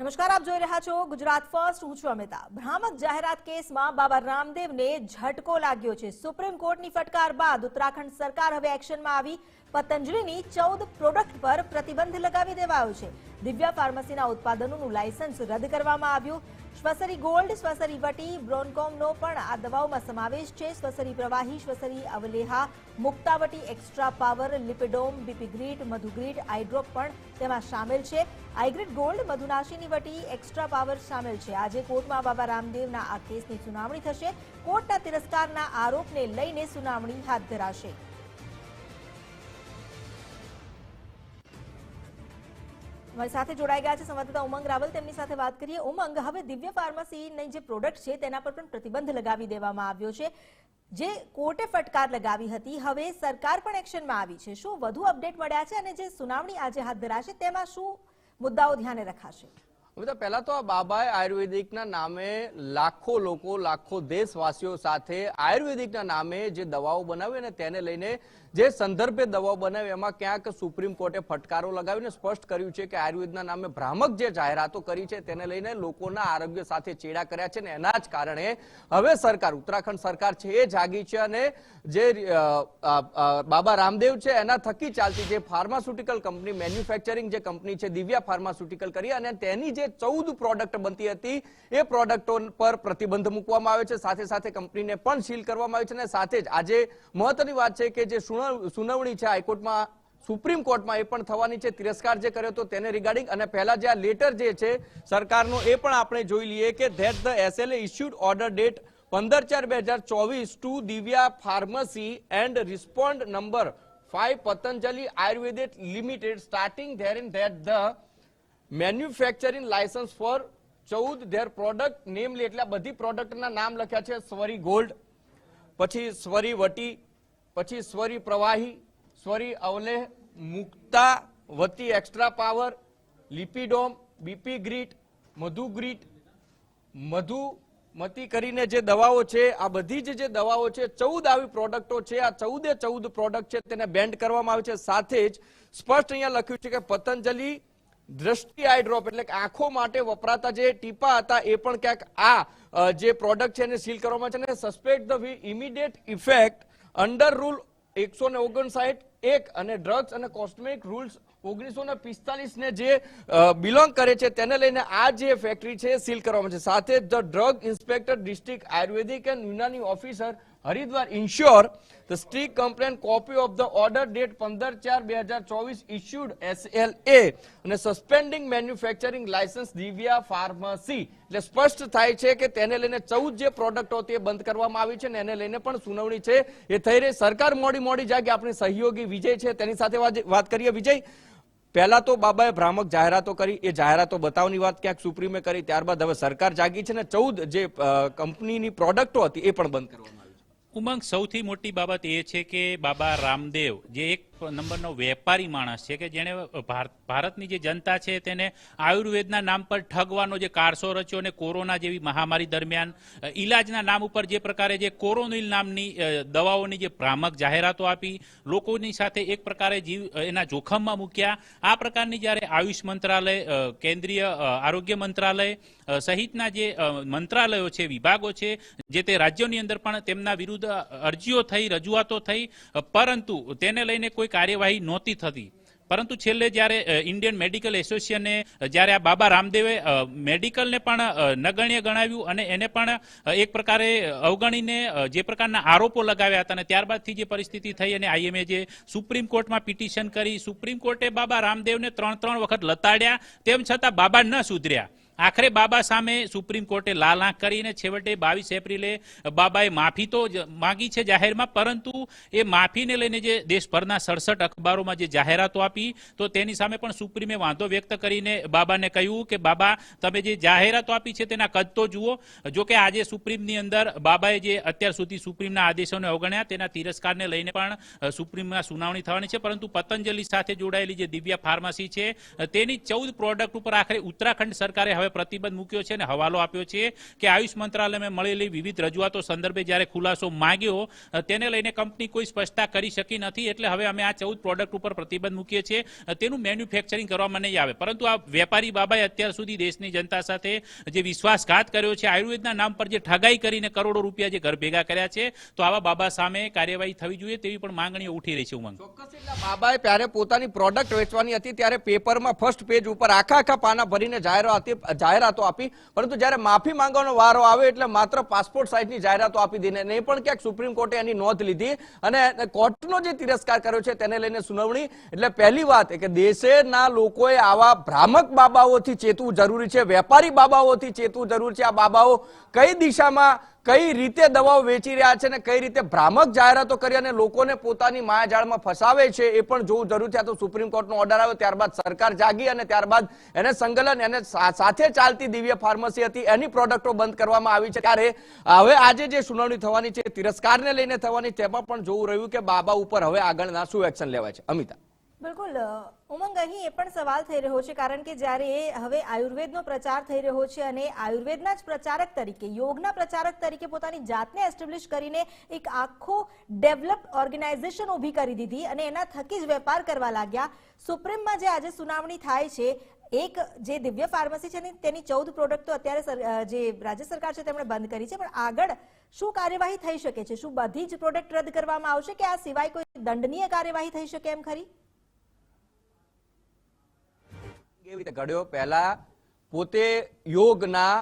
નમસ્કાર, આપ જોઈ રહ્યા છો ગુજરાત ફર્સ્ટ. હું છું અમિતા. ભ્રામક જાહેરાત કેસમાં બાબા રામદેવને ઝટકો લાગ્યો છે. સુપ્રીમ કોર્ટની ફટકાર બાદ ઉત્તરાખંડ સરકાર હવે એક્શનમાં આવી. પતંજલિની ચૌદ પ્રોડક્ટ પર પ્રતિબંધ લગાવી દેવાયો છે. દિવ્યા ફાર્મસીના ઉત્પાદનોનું લાયસન્સ રદ કરવામાં આવ્યું. શ્વસરી ગોલ્ડ, શ્વસરી વટી, બ્રોનકોમનો પણ આ દવાઓમાં સમાવેશ છે. શ્વસરી પ્રવાહી, શ્વસરી અવલેહા, મુક્તાવટી એક્સ્ટ્રા પાવર, લિપિડોમ બીપીગ્રીટ મધુગ્રીટ આઈડ્રોપ પણ તેમાં સામેલ છે. આઈગ્રીટ ગોલ્ડ, મધુનાશીની વટી, એક્સ્ટ્રા પાવર સામેલ છે. આજે કોર્ટમાં બાબા રામદેવના આ કેસની સુનાવણી થશે. કોર્ટના તિરસ્કારના આરોપને લઈને સુનાવણી હાથ ધરાશે. અમારી સાથે જોડાઈ ગયા છે સંવાદદાતા ઉમંગ રાવલ. તેમની સાથે વાત કરીએ. ઉમંગ, હવે દિવ્ય ફાર્મસીની જે પ્રોડક્ટ છે તેના પર પણ પ્રતિબંધ લગાવી દેવામાં આવ્યો છે. જે કોર્ટે ફટકાર લગાવી હતી, હવે સરકાર પણ એક્શનમાં આવી છે. શું વધુ અપડેટ મળ્યા છે અને જે સુનાવણી આજે હાથ ધરાશે તેમાં શું મુદ્દાઓ ધ્યાને રખાશે? અમિતા, પહેલા તો આ બાબાએ આયુર્વેદિકના નામે લાખો લોકો, લાખો દેશવાસીઓ સાથે આયુર્વેદિકના નામે જે દવાઓ બનાવી અને તેને લઈને જે સંદર્ભે દવાઓ બનાવી, એમાં ક્યાંક સુપ્રીમ કોર્ટે ફટકારો લગાવીને સ્પષ્ટ કર્યું છે કે આયુર્વેદના નામે ભ્રામક જે જાહેરાતો કરી છે, તેને લઈને લોકોના આરોગ્ય સાથે ચેડા કર્યા છે ને એના જ કારણે હવે સરકાર, ઉત્તરાખંડ સરકાર છે એ જાગી છે અને જે બાબા રામદેવ છે એના થકી ચાલતી જે ફાર્માસ્યુટિકલ કંપની મેન્યુફેક્ચરિંગ જે કંપની છે, દિવ્યા ફાર્માસ્યુટિકલ કરી અને તેની જે ચૌદ પ્રોડક્ટ બનતી હતી, એ પ્રોડક્ટો પર પ્રતિબંધ મૂકવામાં આવ્યો છે. સાથે સાથે કંપનીને પણ સીલ કરવામાં આવી છે અને સાથે જ આજે મહત્વની વાત છે કે જે સુનાવ- સુનાવણી છે હાઈકોર્ટમાં, સુપ્રીમ કોર્ટમાં એ પણ થવાની છે. તિરસ્કાર જે કર્યો હતો તેને રિગાર્ડિંગ અને પહેલા જે આ લેટર જે છે સરકારનો એ પણ આપણે જોઈ લઈએ કે that the SLA issued order date પંદર ચાર બે હજાર ચોવીસ to Divya pharmacy and respond number five Patanjali Ayurvedic limited starting there in that the manufacturing licence for ચૌદ ધેર પ્રોડક્ટ નેમલી એટલે બધી પ્રોડક્ટના નામ લખ્યા છે. સ્વરી ગોલ્ડ પછી સ્વરી વટી પછી સ્વરી પ્રવાહી, Swasari Avaleh, Mukta, Vati extra power Lipidom, BP grit, Madhu grit, Madhu, મતી કરીને જે દવાઓ છે, આ બધી જ જે દવાઓ છે, ચૌદ આવી પ્રોડક્ટો છે, આ ચૌદે ચૌદ પ્રોડક્ટ છે, તેને બેન્ડ કરવામાં આવે છે. સાથે જ સ્પષ્ટ અહીંયા લખ્યું છે કે પતંજલિ, દ્રષ્ટિ આઈ ડ્રોપ એટલે કે આંખો માટે વપરાતા જે ટીપા હતા, એ પણ ક્યાંક આ જે પ્રોડક્ટ છે એને સીલ કરવામાં છે. અને suspect the immediate effect under rule એકસો ને ઓગણસાઠ એક અને ડ્રગ્સ અને કોસ્મેટિક રૂલ્સ ઓગણીસો ને પિસ્તાલીસ ને જે બિલોંગ કરે છે તેને લઈને આ જે ફેક્ટરી છે સીલ કરવામાં છે. સાથે the drug inspector district Ayurvedic and Unani officer Haridwar ensure the streak complain copy of the order date પંદર ચાર બે હજાર ચોવીસ ઇસ્યુડ એસએલ એ અને suspending manufacturing licence Divya pharmacy એટલે સ્પષ્ટ થાય છે કે તેને લઈને ચૌદ જે પ્રોડક્ટો હતી એ બંધ કરવામાં આવી છે ને એને લઈને પણ સુનાવણી છે. એ થઈ રહી. સરકાર મોડી મોડી જાગે આપણી સહયોગી વિજય છે. તેની સાથે વાત- કરીએ વિજય. પહેલા તો બાબાએ ભ્રામક જાહેરાતો કરી. એ જાહેરાતો બતાવની વાત ક્યાંક સુપ્રીમે કરી. ત્યારબાદ હવે સરકાર જાગી છે ને ચૌદ જે કંપનીની પ્રોડક્ટો હતી એ પણ બંધ કરવામાં ઉમંગ સૌથી મોટી બાબત એ છે કે બાબા રામદેવ જે એક નંબરનો વેપારી માણસ છે કે જેણે ભાર- ભારતની જે જનતા છે તેને આયુર્વેદના નામ પર ઠગવાનો જે કારસો રચ્યો અને કોરોના જેવી મહામારી દરમિયાન ઇલાજના નામ ઉપર જે પ્રકારે જે કોરોનિલ નામની દવાઓની જે ભ્રામક જાહેરાતો આપી, લોકોની સાથે એક પ્રકારે જીવ એના જોખમમાં મૂક્યા. આ પ્રકારની જ્યારે આયુષ મંત્રાલય કેન્દ્રીય આરોગ્ય મંત્રાલય સહિતના જે મંત્રાલયો છે, વિભાગો છે, જે તે રાજ્યોની અંદર પણ તેમના વિરુદ્ધ અરજીઓ થઈ, રજૂઆતો થઈ પરંતુ તેને લઈને કોઈ કાર્યવાહી નહોતી થતી. પરંતુ છેલ્લે જ્યારે ઇન્ડિયન મેડિકલ એસોસિએશને જ્યારે આ બાબા રામદેવે મેડિકલને પણ નગણ્ય ગણાવ્યું અને એને પણ એક પ્રકારે અવગણીને જે પ્રકારના આરોપો લગાવ્યા હતા અને ત્યારબાદથી જે પરિસ્થિતિ થઈ અને આઈએમએ જે સુપ્રીમ કોર્ટમાં પિટિશન કરી, સુપ્રીમ કોર્ટે બાબા રામદેવને ત્રણ ત્રણ વખત લતાડ્યા. તેમ છતાં બાબા ન સુધર્યા. આખરે બાબા સામે સુપ્રીમ કોર્ટે લાલ આંખ કરીને છેવટે બાવીસ એપ્રિલે બાબાએ માફી તો માંગી છે જાહેરમાં, પરંતુ એ માફીને લઈને જે દેશભરના સડસઠ અખબારોમાં જે જાહેરાતો આપી, તો તેની સામે પણ સુપ્રીમે વાંધો વ્યક્ત કરીને બાબાને કહ્યું કે, બાબા, તમે જે જાહેરાતો આપી છે તેના કદ તો જુઓ. જો કે આજે સુપ્રીમની અંદર બાબાએ જે અત્યાર સુધી સુપ્રીમના આદેશોને અવગણ્યા, તેના તિરસ્કારને લઈને પણ સુપ્રીમમાં સુનાવણી થવાની છે, પરંતુ પતંજલિ સાથે જોડાયેલી જે દિવ્યા ફાર્મસી છે, તેની ચૌદ પ્રોડક્ટ ઉપર આખરે ઉત્તરાખંડ સરકારે હવે પ્રતિબંધ મૂક્યો છે અને હવાલો આપ્યો છે કે આયુષ મંત્રાલયમાં મળેલી વિવિધ રજૂઆતો સંદર્ભે જ્યારે ખુલાસો માંગ્યો તેને લઈને કંપની કોઈ સ્પષ્ટતા કરી શકી નથી, એટલે હવે અમે આ ચૌદ પ્રોડક્ટ ઉપર પ્રતિબંધ મૂકીએ છીએ. તેનું મેન્યુફેક્ચરિંગ કરવામાં નહીં આવે. પરંતુ આ વેપારી બાબાએ અત્યાર સુધી દેશની જનતા સાથે જે વિશ્વાસઘાત કર્યો છે, આયુર્વેદના નામ પર જે ઠગાઈ કરીને કરોડો રૂપિયા જે ઘર ભેગા કર્યા છે, તો આવા બાબા સામે કાર્યવાહી થવી જોઈએ તેવી પણ માંગણીઓ ઉઠી રહી છે ઉમંગ. બાબાએ ત્યારે પોતાની પ્રોડક્ટ વેચવાની હતી, ત્યારે પેપરમાં ફર્સ્ટ પેજ ઉપર આખા આખા પાના ભરીને જાહેરાતો જાહેરાતો આપી. પરંતુ જ્યારે માફી માંગવાનો વારો આવે એટલે માત્ર પાસપોર્ટ સાઇઝની જાહેરાતો આપી દીને નહીં પણ ક્યાંક સુપ્રીમ કોર્ટે એની નોંધ લીધી અને કોર્ટનો જે તિરસ્કાર કર્યો છે તેને લઈને સુનાવણી. એટલે પહેલી વાત કે દેશના લોકોએ આવા ભ્રામક બાબાઓથી ચેતવું જરૂરી છે, વેપારી બાબાઓથી ચેતવું જરૂરી છે. આ બાબાઓ કઈ દિશામાં કઈ રીતે દવાઓ વેચી રહ્યા છે અને કઈ રીતે ભ્રામક જાહેરાતો કરી અને લોકોને પોતાની માયાજાળમાં ફસાવે છે એ પણ જોવું જરૂર છે. તો સુપ્રીમ કોર્ટનો ઓર્ડર આવ્યો, ત્યારબાદ સરકાર જાગી અને ત્યારબાદ એને સંકલન એને સાથે ચાલતી દિવ્ય ફાર્મસી હતી. એની પ્રોડક્ટો બંધ કરવામાં આવી છે. ત્યારે હવે આજે જે સુનાવણી થવાની છે, તિરસ્કારને લઈને થવાની તેમાં પણ જોવું રહ્યું કે બાબા ઉપર હવે આગળના શું એક્શન લેવાય છે. અમિતા. બિલકુલ. ઉમંગ અહીં એ પણ સવાલ થઈ રહ્યો છે, કારણ કે જ્યારે હવે આયુર્વેદનો પ્રચાર થઈ રહ્યો છે અને આયુર્વેદના જ પ્રચારક તરીકે, યોગના પ્રચારક તરીકે પોતાની જાતને એસ્ટેબ્લિશ કરીને એક આખો ડેવલપ્ડ ઓર્ગેનાઇઝેશન ઊભી કરી દીધી અને એના થકી જ વેપાર કરવા લાગ્યા. સુપ્રીમમાં જે આજે સુનાવણી થાય છે, એક જે દિવ્ય ફાર્મસી છે ને તેની ચૌદ પ્રોડક્ટ તો અત્યારે જે રાજ્ય સરકાર છે તેમણે બંધ કરી છે, પણ આગળ શું કાર્યવાહી થઈ શકે છે? શું બધી જ પ્રોડક્ટ રદ કરવામાં આવશે કે આ સિવાય કોઈ દંડનીય કાર્યવાહી થઈ શકે એમ ખરી? ઘડ્યો પહેલા પોતે યોગના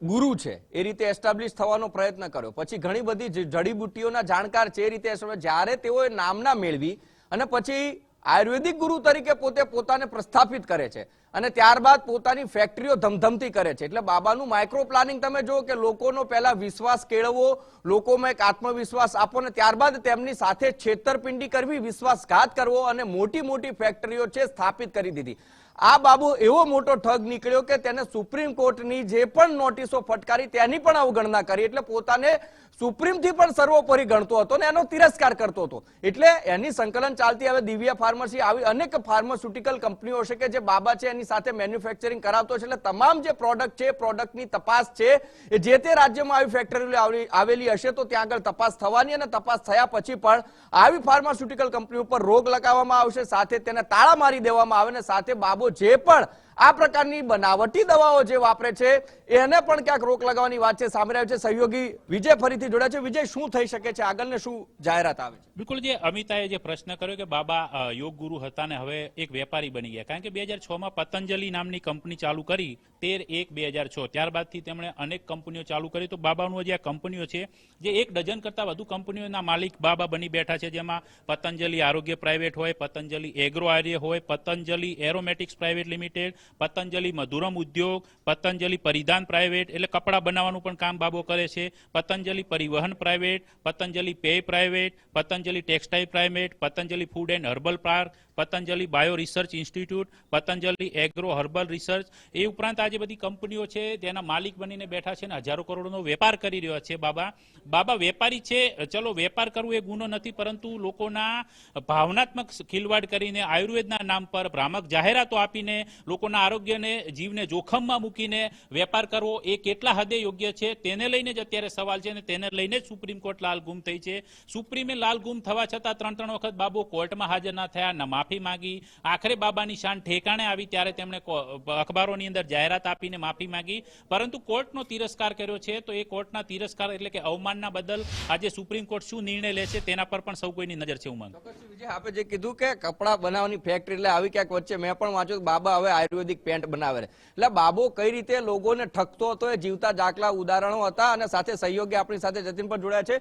ગુરુ છે, એ રીતે એસ્ટાબ્લિશ થવાનો પ્રયત્ન કર્યો. પછી ઘણી બધી જડીબુટ્ટીઓના જાણકાર છે એ રીતે જ્યારે તેઓએ નામના મેળવી અને પછી આયુર્વેદિક ગુરુ તરીકે પોતે પોતાને પ્રસ્થાપિત કરે છે અને ત્યારબાદ પોતાની ફેક્ટરીઓ ધમધમતી કરે છે. એટલે બાબાનું માઇક્રો પ્લાનિંગ તમે જુઓ કે લોકોનો પહેલા વિશ્વાસ કેળવવો, લોકોમાં એક આત્મવિશ્વાસ આપો ને ત્યારબાદ તેમની સાથે છેતરપિંડી કરવી, વિશ્વાસઘાત કરવો અને મોટી મોટી ફેક્ટરીઓ છે સ્થાપિત કરી દીધી. આ બાબુ એવો મોટો ઠગ નીકળ્યો કે તેને સુપ્રીમ કોર્ટની જે પણ નોટિસો ફટકારી તેની પણ અવગણના કરી. એટલે પોતાને સુપ્રીમથી પણ સર્વોપરી ગણતો હતો ને એનો તિરસ્કાર કરતો હતો. એટલે એની સંકલન ચાલતી હવે દિવ્ય ફાર્મસી આવી અનેક ફાર્માસ્યુટિકલ કંપનીઓ છે કે જે બાબા છે એની સાથે મેન્યુફેક્ચરિંગ કરાવતો છે. એટલે તમામ જે પ્રોડક્ટ છે પ્રોડક્ટની તપાસ છે એ જે તે રાજ્યમાં આવી ફેક્ટરી આવેલી- આવેલી હશે તો ત્યાં આગળ તપાસ થવાની અને તપાસ થયા પછી પણ આવી ફાર્માસ્યુટિકલ કંપની ઉપર રોગ લગાવવામાં આવશે, સાથે તેને તાળા મારી દેવામાં આવે ને સાથે બાબો જે પણ આ પ્રકારની બનાવટી દવાઓ જે વાપરે છે, એને પણ ક્યાંક રોક લગાવવાની વાત છે. સામે આવ્યું છે, સહયોગી વિજય ફરીથી જોડ્યા છે. વિજય, શું થઈ શકે છે? આગળ ને શું જાહેરાત આવે છે? બિલકુલ, જે અમિતાએ જે પ્રશ્ન કર્યો કે બાબા યોગ ગુરુ હતા ને હવે એક વેપારી બની ગયા. કારણ કે બે હજાર છ માં પતંજલિ નામની કંપની ચાલુ કરી, તેર એક બે હજાર છ. ત્યારબાદથી તેમણે અનેક કંપનીઓ ચાલુ કરી. તો બાબાનું જે આ કંપનીઓ છે, જે એક ડઝન કરતા વધુ કંપનીઓના માલિક બાબા બની બેઠા છે. જેમાં પતંજલિ આરોગ્ય પ્રાઇવેટ હોય, પતંજલિ એગ્રો આર્ય હોય, Patanjali aromatics private limited Patanjali Madhuram Udyog, Patanjali Paridhan private, એટલે કપડાં બનાવવાનું પણ કામ બાબો કરે છે. Patanjali Parivahan private, Patanjali Peya private, Patanjali textile private, Patanjali food and herbal park Patanjali bio research institute, Patanjali agro herbal research. એ ઉપરાંત આ જે બધી કંપનીઓ છે, તેના માલિક બનીને બેઠા છે અને હજારો કરોડનો વેપાર કરી રહ્યા છે બાબા. બાબા, વેપારી છે. ચલો, વેપાર કરવું એ ગુનો નથી, પરંતુ લોકોના ભાવનાત્મક ખિલવાડ કરીને આયુર્વેદના નામ પર ભ્રામક જાહેરાતો આપીને લોકોના આરોગ્યને, જીવને જોખમમાં મૂકીને વેપાર કરવો એ કેટલા હદે યોગ્ય છે, તેને લઈને જ અત્યારે સવાલ છે અને તેને લઈને જ સુપ્રીમ કોર્ટ લાલ ગુમ થઈ છે. સુપ્રીમે લાલ ગુમ થવા છતાં ત્રણ ત્રણ વખત બાબો કોર્ટમાં હાજર ના થયા, ન માફી માંગી. આખરે બાબાની શાન ઠેકાણે આવી ત્યારે તેમણે અખબારોની અંદર જાહેરાત આપીને માફી માંગી. પરંતુ કોર્ટનો તિરસ્કાર કર્યો છે, તો એ કોર્ટના તિરસ્કાર એટલે કે અવમાનના બદલ આજે સુપ્રીમ કોર્ટ શું નિર્ણય લે છે તેના પર પણ સૌ કોઈની નજર છે ઉમંગ. આપે જે કીધું કે કપડા બનાવવાની ફેક્ટરી એટલે આવી ક્યાંક વચ્ચે મેં પણ વાંચ્યું બાબા હવે આયુર્વેદિક પેન્ટ બનાવે એટલે બાબો કઈ રીતે લોકોને ઠકતો હતો એ જીવતા જાકલા ઉદાહરણો હતા અને સાથે સહયોગી આપણી સાથે જતીન પણ જોડાયા છે.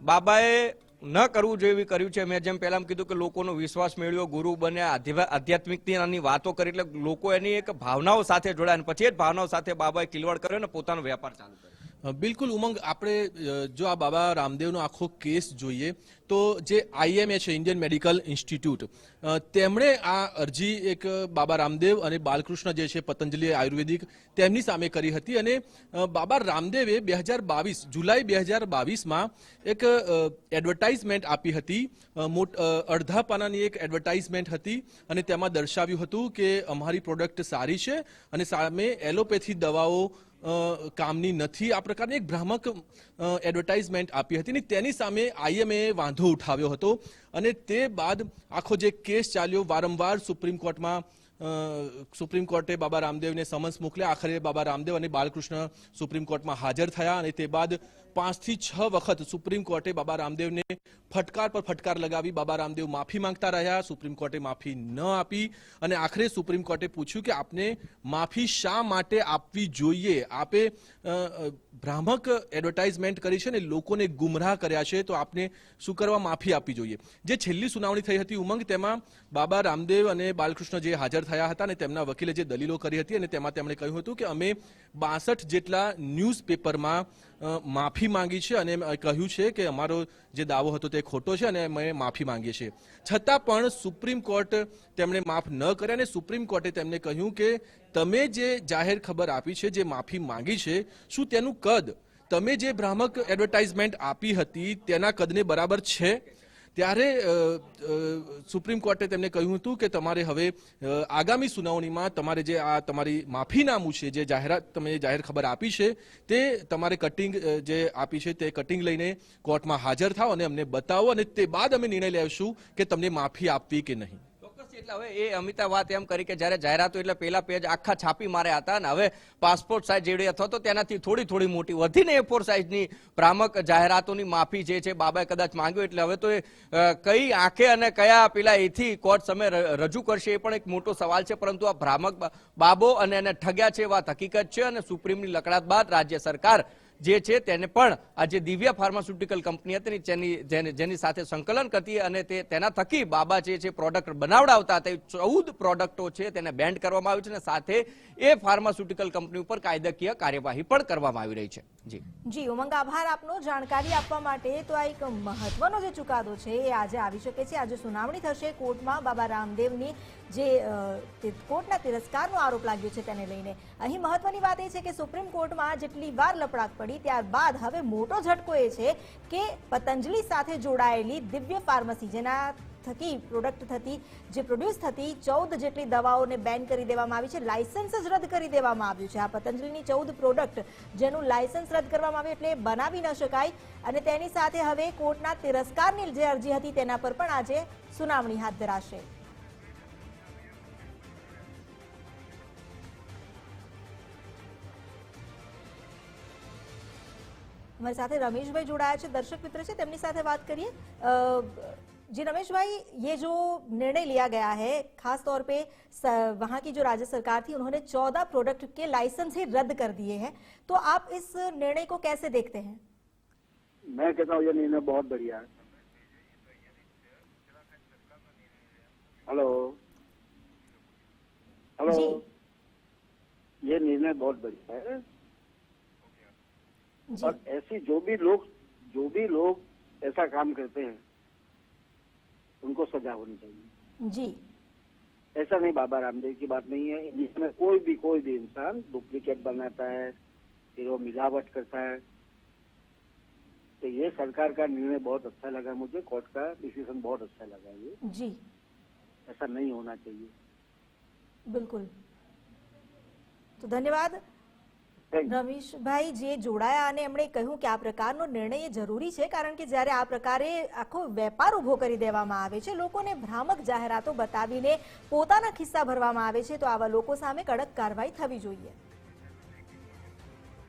બાબાએ ન કરવું જોઈએ એવી કર્યું છે. મેં જેમ પહેલા કીધું કે લોકોનો વિશ્વાસ મેળવ્યો, ગુરુ બન્યા આધ્યા- આધ્યાત્મિકતાની વાતો કરી, એટલે લોકો એની એક ભાવનાઓ સાથે જોડાયા અને પછી જ ભાવનાઓ સાથે બાબાએ કિલવાડ કર્યો અને પોતાનો વેપાર ચાલુ કર્યો. બિલકુલ ઉમંગ. આપણે જો આ બાબા રામદેવનો આખો કેસ જોઈએ, તો જે આઈએમએ છે ઇન્ડિયન મેડિકલ ઇન્સ્ટિટ્યૂટ તેમણે આ અરજી એક બાબા રામદેવ અને બાલકૃષ્ણ જે છે, પતંજલિ આયુર્વેદિક, તેમની સામે કરી હતી અને બાબા રામદેવે બે હજાર બાવીસ, જુલાઈ બે હજાર બાવીસમાં એક એડવર્ટાઇઝમેન્ટ આપી હતી. મોટ અડધા પાનાની એક એડવર્ટાઇઝમેન્ટ હતી અને તેમાં દર્શાવ્યું હતું કે અમારી પ્રોડક્ટ સારી છે અને સામે એલોપેથી દવાઓ કામની નથી. આ પ્રકારની એક ભ્રામક એડવર્ટાઇઝમેન્ટ આપી હતી ને તેની સામે આઈએમએ વાંધો ઉઠાવ્યો હતો અને તે બાદ આખો જે કેસ ચાલ્યો વારંવાર સુપ્રીમ કોર્ટમાં સુપ્રીમ કોર્ટે બાબા રામદેવને સમન્સ મોકલ્યા. આખરે બાબા રામદેવ અને બાલકૃષ્ણ સુપ્રીમ કોર્ટમાં હાજર થયા અને તે બાદ પાંચથી છ વખત સુપ્રીમ કોર્ટે બાબા રામદેવને ફટકાર પર ફટકાર લગાવી બાબા રામદેવ માફી માંગતા રહ્યા, સુપ્રીમ કોર્ટે માફી ન આપી અને આખરે સુપ્રીમ કોર્ટે પૂછ્યું કે આપને માફી શા માટે આપવી જોઈએ? આપે ભ્રામક એડવર્ટાઇઝમેન્ટ કરી છે ને લોકોને ગુમરાહ કર્યા છે, તો આપને શું કરવા માફી આપવી જોઈએ? જે છેલ્લી સુનાવણી થઈ હતી ઉમંગ, તેમાં બાબા રામદેવ અને બાલકૃષ્ણ જે હાજર થયા હતા અને તેમના વકીલે જે દલીલો કરી હતી અને તેમાં તેમણે કહ્યું હતું કે અમે બાસઠ જેટલા ન્યૂઝપેપરમાં માફી માંગી છે અને કહ્યું છે કે અમારો જે દાવો હતો તે ખોટો છે અને અમે માફી માંગીએ છીએ. છતાં પણ સુપ્રીમ કોર્ટ તેમણે માફ ન કર્યા અને સુપ્રીમ કોર્ટે તેમને કહ્યું કે તમે જે જાહેર ખબર આપી છે, જે માફી માંગી છે, શું તેનું કદ? તમે જે ભ્રામક એડવર્ટાઇઝમેન્ટ આપી હતી, તેના કદને બરાબર છે? ત્યારે સુપ્રીમ કોર્ટે તેમને કહ્યું હતું કે તમારે હવે આગામી સુનાવણીમાં તમારે જે આ તમારી માફીનામું છે, જે જાહેરાત તમે જાહેર ખબર આપી છે, તે તમારે કટિંગ જે આપી છે તે કટિંગ લઈને કોર્ટમાં હાજર થાઓ અને અમને બતાવો અને તે બાદ અમે નિર્ણય લેશું કે તમને માફી આપવી કે નહીં. એ અમિતા વાત એમ કરી કે જ્યારે જાહેરાતો એટલે પેલા પેજ આખા છાપી માર્યા હતા અને હવે પાસપોર્ટ સાઇઝ જેવડી અથવા તો તેનાથી થોડી થોડી મોટી વધીને એ ફોર સાઇઝની ભ્રામક જાહેરાતોની માફી જે છે બાબાએ કદાચ માંગ્યો એટલે હવે તો એ કઈ આંખે અને કયા પેલા એથી કોર્ટ સામે રજૂ કરશે એ પણ એક મોટો સવાલ છે. પરંતુ આ ભ્રામક બાબો અને એને ઠગ્યા છે વાત હકીકત છે અને સુપ્રીમની લકડાત બાદ રાજ્ય સરકાર જે છે તેને પણ આ જે દિવ્ય ફાર્માસ્યુટિકલ કંપની હતી જેની જેની સાથે સંકલન કરતી અને તે તેના થકી બાબા જે છે પ્રોડક્ટ બનાવડાવતા તે ચૌદ પ્રોડક્ટો છે તેને બેન્ડ કરવામાં આવ્યું છે અને સાથે એ ફાર્માસ્યુટિકલ કંપની ઉપર કાયદાકીય કાર્યવાહી પણ કરવામાં આવી રહી છે. જી. જી, ઉમંગ આભાર આપનો. જાણકારી આપવા માટે તો આ એક મહત્વનો જે ચુકાદો છે એ આજે આવી શકે છે. આજે સુનાવણી થશે કોર્ટમાં. બાબા રામદેવની જે કોર્ટના તિરસ્કારનો આરોપ લાગ્યો છે તેને લઈને. અહીં મહત્વની વાત એ છે કે સુપ્રીમ કોર્ટમાં જેટલી વાર લપડાક પડી, ત્યારબાદ હવે મોટો ઝટકો એ છે કે પતંજલિ સાથે જોડાયેલી દિવ્ય ફાર્મસી, જેના થકી પ્રોડક્ટ થતી, જે પ્રોડ્યુસ થતી, ચૌદ જેટલી દવાઓને બેન કરી દેવામાં આવી છે. લાયસન્સ જ રદ કરી દેવામાં આવ્યું છે. આ પતંજલિની ચૌદ પ્રોડક્ટ જેનું લાયસન્સ રદ કરવામાં આવ્યું એટલે બનાવી ન શકાય. અને તેની સાથે હવે કોર્ટના તિરસ્કારની જે અરજી હતી તેના પર પણ આજે સુનાવણી હાથ ધરાશે. અમારી સાથે રમેશભાઈ જોડાયા છે. દર્શક મિત્ર છે, તેમની સાથે વાત કરીએ. जी रमेश भाई ये जो निर्णय लिया गया है खास तौर पे वहाँ की जो राज्य सरकार थी उन्होंने चौदह प्रोडक्ट के लाइसेंस ही रद्द कर दिए हैं। तो आप इस निर्णय को कैसे देखते हैं? मैं कहता हूँ ये निर्णय बहुत बढ़िया है। हेलो। हेलो। ये निर्णय बहुत बढ़िया है। और ऐसी जो भी लोग जो भी लोग ऐसा काम करते हैं उनको सजा होनी चाहिए। जी। ऐसा नहीं बाबा रामदेव की बात नहीं है। जिसमें कोई भी कोई भी इंसान डुप्लीकेट बनाता है फिर वो मिलावट करता है। तो ये सरकार का निर्णय बहुत अच्छा लगा मुझे कोर्ट का डिसीज़न बहुत अच्छा लगा ये। जी। ऐसा नहीं होना चाहिए। बिल्कुल। तो धन्यवाद। રમેશભાઈ જે જોડાયા અને એમણે કહ્યું કે આ પ્રકારનો નિર્ણય જરૂરી છે, કારણ કે જ્યારે આ પ્રકારે આખો વેપાર ઊભો કરી દેવામાં આવે છે, લોકોને ભ્રામક જાહેરાતો બતાવીને પોતાના ખિસ્સા ભરવામાં આવે છે, તો આવા લોકો સામે કડક કાર્યવાહી થવી જોઈએ.